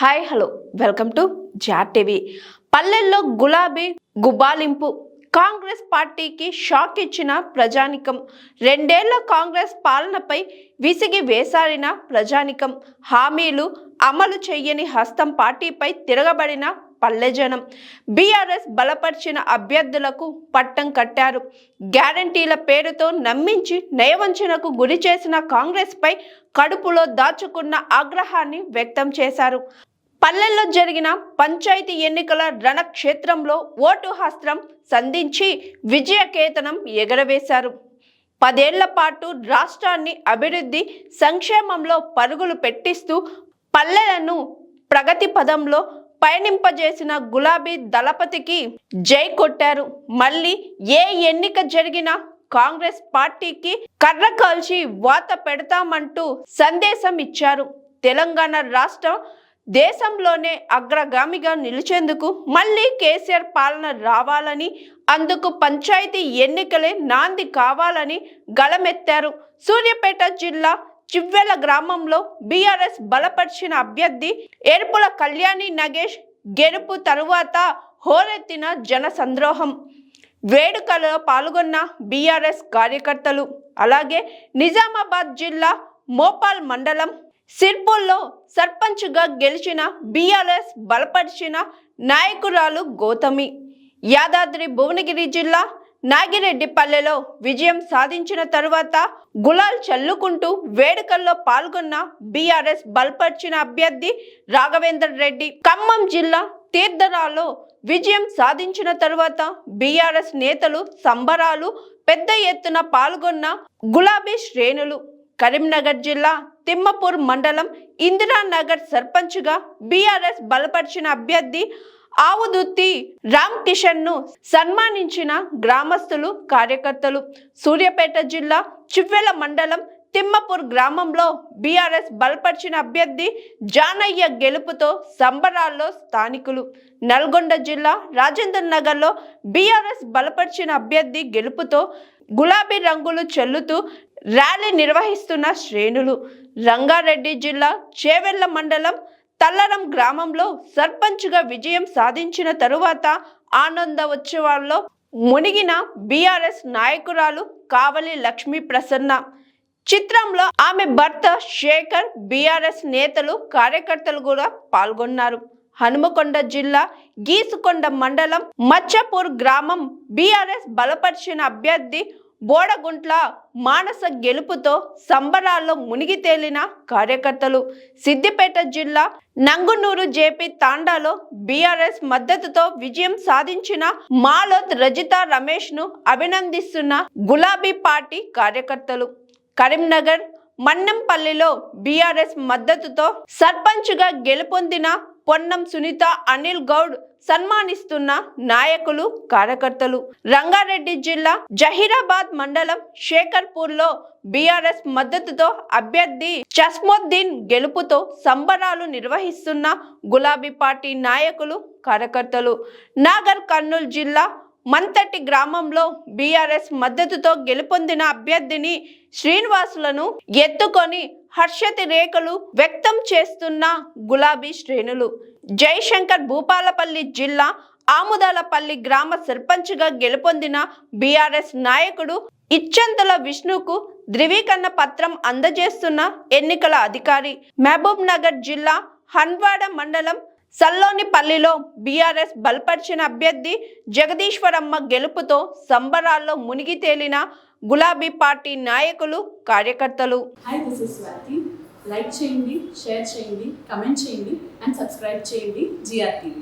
Hi hello. Welcome to jar TV. పల్లెల్లో గులాబీ గుబాలింపు. కాంగ్రెస్ పార్టీకి షాక్ ఇచ్చిన ప్రజానికం. రెండేళ్ళ కాంగ్రెస్ పాలనపై విసిగి వేసారిన ప్రజానికం. హామీలు అమలు చేయని హస్తం పార్టీపై తిరగబడిన పల్లెజనం. బీఆర్ఎస్ బలపరిచిన అభ్యర్థులకు పట్టం కట్టారు. గ్యారంటీల పేరుతో నమ్మించి నయవంచనకు గురి చేసిన కాంగ్రెస్పై కడుపులో దాచుకున్న ఆగ్రహాన్ని వ్యక్తం చేశారు. పల్లెల్లో జరిగిన పంచాయతీ ఎన్నికల రణక్షేత్రంలో ఓటు హస్త్రం సంధించి విజయకేతనం ఎగరవేశారు. పదేళ్ళ పాటు రాష్ట్రాన్ని అభివృద్ధి సంక్షేమంలో పరుగులు పెట్టిస్తూ పల్లెలను ప్రగతి పదంలో పయనింపజేసిన గులాబీ దళపతికి జై కొట్టారు. మళ్ళీ ఏ ఎన్నిక జరిగినా కాంగ్రెస్ పార్టీకి కర్ర కాల్చి వాత పెడతామంటూ సందేశం ఇచ్చారు. తెలంగాణ రాష్ట్రం దేశంలోనే అగ్రగామిగా నిలిచేందుకు మళ్ళీ కేసీఆర్ పాలన రావాలని అందుకు పంచాయతీ ఎన్నికలే నాంది కావాలని గళమెత్తారు. సూర్యాపేట జిల్లా చివ్వెల గ్రామంలో బీఆర్ఎస్ బలపరిచిన అభ్యర్థి ఏర్పుల కళ్యాణి నగేష్ గెలుపు తరువాత హోరెత్తిన జన సంద్రోహం వేడుకలో పాల్గొన్న బీఆర్ఎస్ కార్యకర్తలు అలాగే నిజామాబాద్ జిల్లా మోపాల్ మండలం సిర్పూల్లో సర్పంచ్గా గెలిచిన బీఆర్ఎస్ బలపరిచిన నాయకురాలు గౌతమి. యాదాద్రి భువనగిరి జిల్లా నాగిరెడ్డిపల్లెలో విజయం సాధించిన తరువాత గులాల్ చల్లుకుంటూ వేడుకల్లో పాల్గొన్న బీఆర్ఎస్ బలపరిచిన అభ్యర్థి రాఘవేందర్ రెడ్డి. ఖమ్మం జిల్లా తీర్థరాలో విజయం సాధించిన తరువాత బీఆర్ఎస్ నేతలు సంబరాలు పెద్ద ఎత్తున పాల్గొన్న గులాబీ శ్రేణులు కరీంనగర్ జిల్లా తిమ్మపూర్ మండలం ఇందిరానగర్ సర్పంచ్గా బీఆర్ఎస్ బలపరిచిన అభ్యర్థి ఆవుదుత్తి రామ్ కిషన్ను సన్మానించిన గ్రామస్తులు కార్యకర్తలు. సూర్యాపేట జిల్లా చివ్వెల మండలం తిమ్మపూర్ గ్రామంలో బీఆర్ఎస్ బలపరిచిన అభ్యర్థి జానయ్య గెలుపుతో సంబరాల్లో స్థానికులు. నల్గొండ జిల్లా రాజేందర్ నగర్లో బీఆర్ఎస్ బలపరిచిన అభ్యర్థి గెలుపుతో గులాబీ రంగులు చెల్లుతూ ర్యాలీ నిర్వహిస్తున్న శ్రేణులు. రంగారెడ్డి జిల్లా చేవెళ్ళ మండలం తల్లరం గ్రామంలో సర్పంచ్గా విజయం సాధించిన తరువాత ఆనంద ఉత్సవాల్లో మునిగిన బీఆర్ఎస్ నాయకురాలు కావలి లక్ష్మీ ప్రసన్న. చిత్రంలో ఆమె భర్త శేఖర్ బీఆర్ఎస్ నేతలు కార్యకర్తలు కూడా పాల్గొన్నారు. హనుమకొండ జిల్లా గీసుకొండ మండలం మచ్చపూర్ గ్రామం బీఆర్ఎస్ బలపరిచిన అభ్యర్థి బోడగుంట్ల మానస గెలుపుతో సంబరాల్లో మునిగి తేలిన కార్యకర్తలు. సిద్దిపేట జిల్లా నంగునూరు జేపీ తాండాలో బీఆర్ఎస్ మద్దతుతో విజయం సాధించిన మాలోత్ రజిత రమేష్ను అభినందిస్తున్న గులాబీ పార్టీ కార్యకర్తలు. కరీంనగర్ మన్నంపల్లిలో బీఆర్ఎస్ మద్దతుతో సర్పంచ్గా గెలుపొందిన పొన్నం సునీత అనిల్ గౌడ్ సన్మానిస్తున్న నాయకులు కార్యకర్తలు. రంగారెడ్డి జిల్లా జహీరాబాద్ మండలం శేఖర్పూర్లో బీఆర్ఎస్ మద్దతుతో అభ్యర్థి చస్మోద్దీన్ గెలుపుతో సంబరాలు నిర్వహిస్తున్న గులాబీ పార్టీ నాయకులు కార్యకర్తలు. నాగర్ కర్నూలు జిల్లా మంతటి గ్రామంలో బీఆర్ఎస్ మద్దతుతో గెలుపొందిన అభ్యర్థిని శ్రీనివాసులను ఎత్తుకొని హర్షతి రేఖలు వ్యక్తం చేస్తున్న గులాబీ శ్రేణులు. జయశంకర్ భూపాలపల్లి జిల్లా ఆముదాలపల్లి గ్రామ సర్పంచ్గా గెలుపొందిన బీఆర్ఎస్ నాయకుడు ఇచ్చంతల విష్ణుకు ధృవీకరణ పత్రం అందజేస్తున్న ఎన్నికల అధికారి. మహబూబ్ నగర్ జిల్లా హన్వాడ మండలం సల్లోని పల్లిలో బీఆర్ఎస్ బలపరిచిన అభ్యర్థి జగదీశ్వరమ్మ గెలుపుతో సంబరాల్లో మునిగి తేలిన గులాబీ పార్టీ నాయకులు కార్యకర్తలు. Hi this is Swathi like చేయండి షేర్ చేయండి కమెంట్ చేయండి అండ్ సబ్స్క్రైబ్ చేయండి జిఆర్ టీవీ